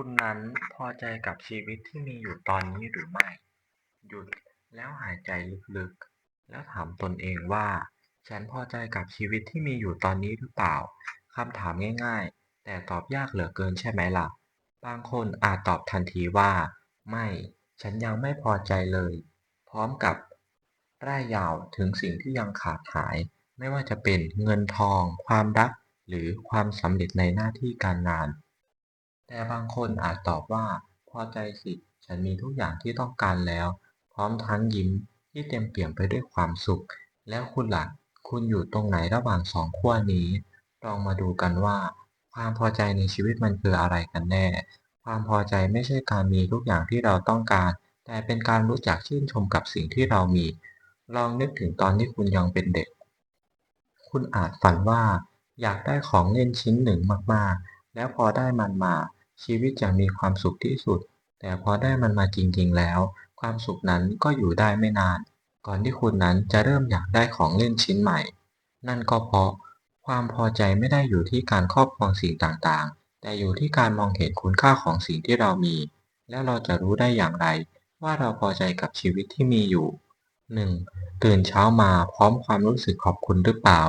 คุณนั้นพอใจกับชีวิตที่มีอยู่ตอนนี้หรือไม่ หยุดแล้วหายใจลึกๆ แล้วถามตนเองว่า ฉันพอใจกับชีวิตที่มีอยู่ตอนนี้หรือเปล่าคำถามง่ายๆ แต่ตอบยากเหลือเกินใช่ไหมล่ะ บางคนอาจตอบทันทีว่า ไม่ ฉันยังไม่พอใจเลย พร้อมกับร่ายยาวถึงสิ่งที่ยังขาดหาย ไม่ว่าจะเป็นเงินทอง ความรัก หรือความสำเร็จในหน้าที่การงาน แต่บางคนอาจตอบว่า พอใจสิ ฉันมีทุกอย่างที่ต้องการแล้ว พร้อมทั้งยิ้มที่เต็มเปี่ยมไปด้วยความสุข แล้วคุณล่ะ คุณอยู่ตรงไหนระหว่างสองขั้วนี้ ลองมาดูกันว่า ความพอใจในชีวิตมันคืออะไรกันแน่ ความพอใจไม่ใช่การมีทุกอย่างที่เราต้องการ แต่เป็นการรู้จักชื่นชมกับสิ่งที่เรามี ลองนึกถึงตอนที่คุณยังเป็นเด็ก คุณอาจฝันว่า อยากได้ของเล่นชิ้นหนึ่งมากๆ แล้วพอได้มันมา ชีวิตจะมีความสุขที่สุด แต่พอได้มันมาจริง ๆ แล้ว ความสุขนั้นก็อยู่ได้ไม่นาน ก่อนที่คุณนั้นจะเริ่มอยากได้ของเล่นชิ้นใหม่ นั่นก็เพราะ ความพอใจไม่ได้อยู่ที่การครอบครองสิ่งต่างๆ แต่อยู่ที่การมองเห็นคุณค่าของสิ่งที่เรามี แล้วเราจะรู้ได้อย่างไร ว่าเราพอใจกับชีวิตที่มีอยู่ 1. ตื่นเช้ามาพร้อมความรู้สึกขอบคุณหรือเปล่า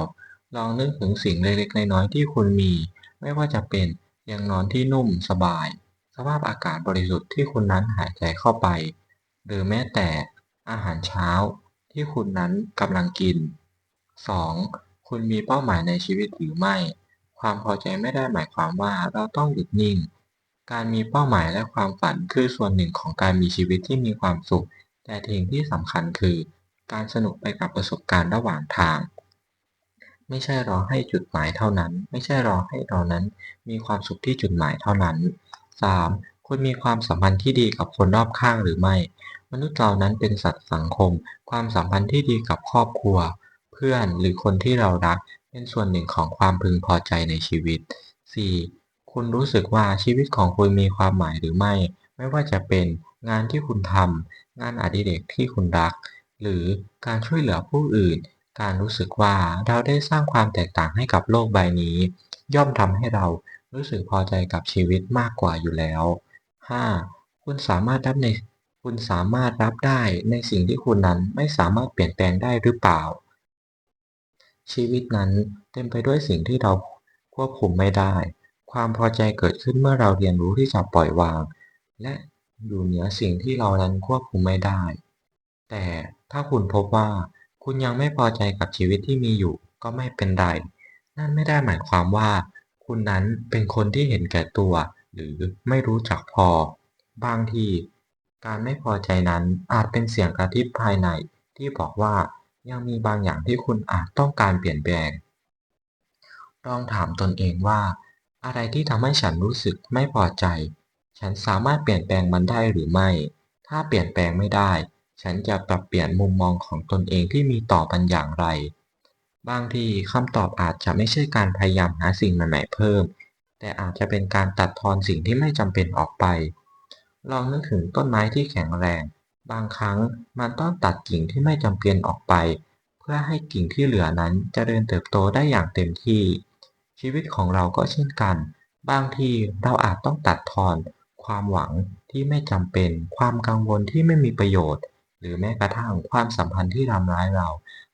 ลองนึกถึงสิ่งเล็กๆน้อยๆที่คุณมี ไม่ว่าจะเป็น ยงนอนที่นุ่มสบาย สภาพอากาศบริสุทธิ์ที่คุณนั้นหายใจเข้าไป หรือแม้แต่อาหารเช้าที่คุณนั้นกำลังกิน 2. คุณมีเป้าหมายในชีวิตหรือไม่ ความพอใจไม่ได้หมายความว่าเราต้องหยุดนิ่ง การมีเป้าหมายและความฝันคือส่วนหนึ่งของการมีชีวิตที่มีความสุข แต่สิ่งที่สำคัญคือ การสนุกไปกับประสบการณ์ระหว่างทาง ไม่ใช่รอให้จุดหมายเท่านั้น ไม่ใช่รอให้เรานั้น มีความสุขที่จุดหมายเท่านั้น 3. คุณมีความสัมพันธ์ที่ดีกับคนรอบข้างหรือไม่ มนุษย์เรานั้นเป็นสัตว์สังคม ความสัมพันธ์ที่ดีกับครอบครัว เพื่อนหรือคนที่เรารัก เป็นส่วนหนึ่งของความพึงพอใจในชีวิต 4. คุณรู้สึกว่าชีวิตของคุณมีความหมายหรือไม่ ไม่ว่าจะเป็นงานที่คุณทำงานอดิเรกที่คุณรัก หรือการช่วยเหลือผู้อื่น การรู้สึกว่าเราได้สร้างความแตกต่างให้กับโลกใบนี้ ย่อมทำให้เรารู้สึกพอใจกับชีวิตมากกว่าอยู่แล้ว 5. คุณสามารถรับในคุณสามารถรับได้ในสิ่งที่คุณนั้นไม่สามารถเปลี่ยนแปลงได้หรือเปล่า ชีวิตนั้นเต็มไปด้วยสิ่งที่เราควบคุมไม่ได้ ความพอใจเกิดขึ้นเมื่อเราเรียนรู้ที่จะปล่อยวาง และอยู่เหนือสิ่งที่เรานั้นควบคุมไม่ได้ แต่ถ้าคุณพบว่า คุณยังไม่พอใจกับชีวิตที่มีอยู่ก็ไม่เป็นไร นั่นไม่ได้หมายความว่า คุณนั้นเป็นคนที่เห็นแก่ตัว หรือไม่รู้จักพอ บางที การไม่พอใจนั้นอาจเป็นเสียงกระซิบภายในที่บอกว่ายังมีบางอย่างที่คุณอาจต้องการเปลี่ยนแปลง ลองถามตนเองว่า อะไรที่ทำให้ฉันรู้สึกไม่พอใจ ฉันสามารถเปลี่ยนแปลงมันได้หรือไม่ ถ้าเปลี่ยนแปลงไม่ได้ ฉันจะปรับเปลี่ยนมุมมองของตนเองที่มีต่อมันอย่างไร บางทีคำตอบอาจจะไม่ใช่การพยายามหาสิ่งใหม่ๆเพิ่ม แต่อาจจะเป็นการตัดทอนสิ่งที่ไม่จำเป็นออกไป ลองนึกถึงต้นไม้ที่แข็งแรง บางครั้งมันต้องตัดกิ่งที่ไม่จำเป็นออกไป เพื่อให้กิ่งที่เหลือนั้นเจริญเติบโตได้อย่างเต็มที่ ชีวิตของเราก็เช่นกัน บางทีเราอาจต้องตัดทอน ความหวังที่ไม่จำเป็น ความกังวลที่ไม่มีประโยชน์ หรือแม้กระทั่งความสัมพันธ์ที่ทำร้ายเรา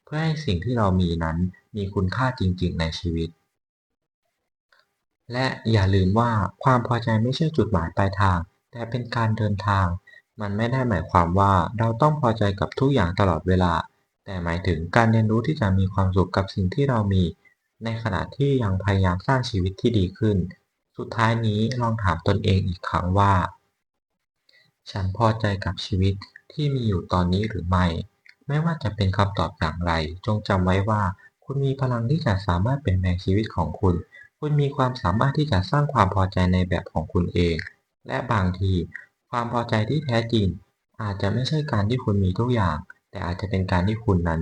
เพื่อให้สิ่งที่เรามีนั้นมีคุณค่าจริง ๆ ในชีวิต และอย่าลืมว่าความพอใจไม่ใช่จุดหมายปลายทาง แต่เป็นการเดินทาง มันไม่ได้หมายความว่าเราต้องพอใจกับทุกอย่างตลอดเวลา แต่หมายถึงการเรียนรู้ที่จะมีความสุขกับสิ่งที่เรามี ในขณะที่ยังพยายามสร้างชีวิตที่ดีขึ้น สุดท้ายนี้ลองถามตนเองอีกครั้งว่า ฉันพอใจกับชีวิตที่มีอยู่ตอนนี้หรือไม่ ไม่ว่าจะเป็นคำตอบอย่างไร จงจำไว้ว่า คุณมีพลังที่จะสามารถเปลี่ยนแปลงชีวิตของคุณ คุณมีความสามารถที่จะสร้างความพอใจในแบบของคุณเอง และบางที ความพอใจที่แท้จริง อาจจะไม่ใช่การที่คุณมีทุกอย่าง แต่อาจจะเป็นการที่คุณนั้น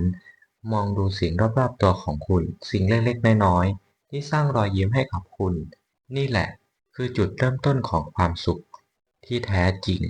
มองดูสิ่งรอบๆตัวของคุณ สิ่งเล็กๆน้อยๆที่สร้างรอยยิ้มให้กับคุณ นี่แหละ คือจุดเริ่มต้นของความสุขที่แท้จริง